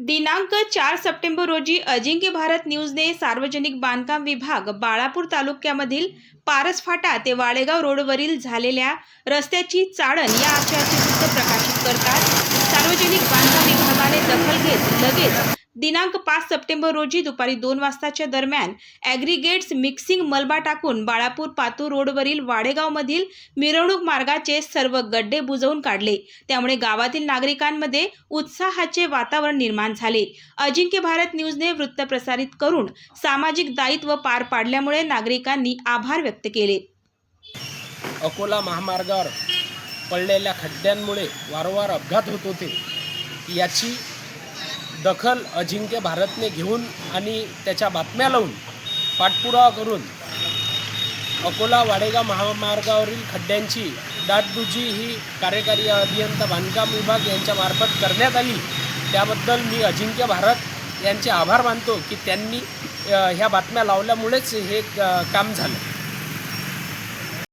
दिनांक चार सप्टेंबर रोजी अजिंक्य भारत न्यूजने सार्वजनिक बांधकाम विभाग बाळापूर तालुक्यामधील पारसफाटा ते वाळेगाव रोडवरील झालेल्या रस्त्याची चाळण या आशयाचे वृत्त प्रकाशित करतात. सार्वजनिक बांधकाम विभागाने दखल घेत लगेच दिनांक पाच सप्टेंबर रोजी दुपारी दोन वाजताच्या दरम्यान ॲग्रिगेट्स मिक्सिंग मलबा टाकून बाळापूर पातूर रोडवरील वाडेगावमधील मिरवणूक मार्गाचे सर्व गड्डे बुजवून काढले. त्यामुळे गावातील नागरिकांमध्ये उत्साहाचे वातावरण निर्माण झाले. अजिंक्य भारत न्यूजने वृत्त प्रसारित करून सामाजिक दायित्व पार पाडल्यामुळे नागरिकांनी आभार व्यक्त केले. अकोला महामार्गावर पडलेल्या खड्ड्यांमुळे वारंवार अपघात होत होते. याची दखल अजिंक्य भारतने घेऊन आणि त्याच्या बातम्या लावून पाठपुरावा करून अकोला वाडेगाव महामार्गावरील खड्ड्यांची दाटदुजी ही कार्यकारी अभियंता बांधकाम विभाग यांच्यामार्फत करण्यात आली. त्याबद्दल मी अजिंक्य भारत यांचे आभार मानतो की त्यांनी ह्या बातम्या लावल्यामुळेच हे काम झालं.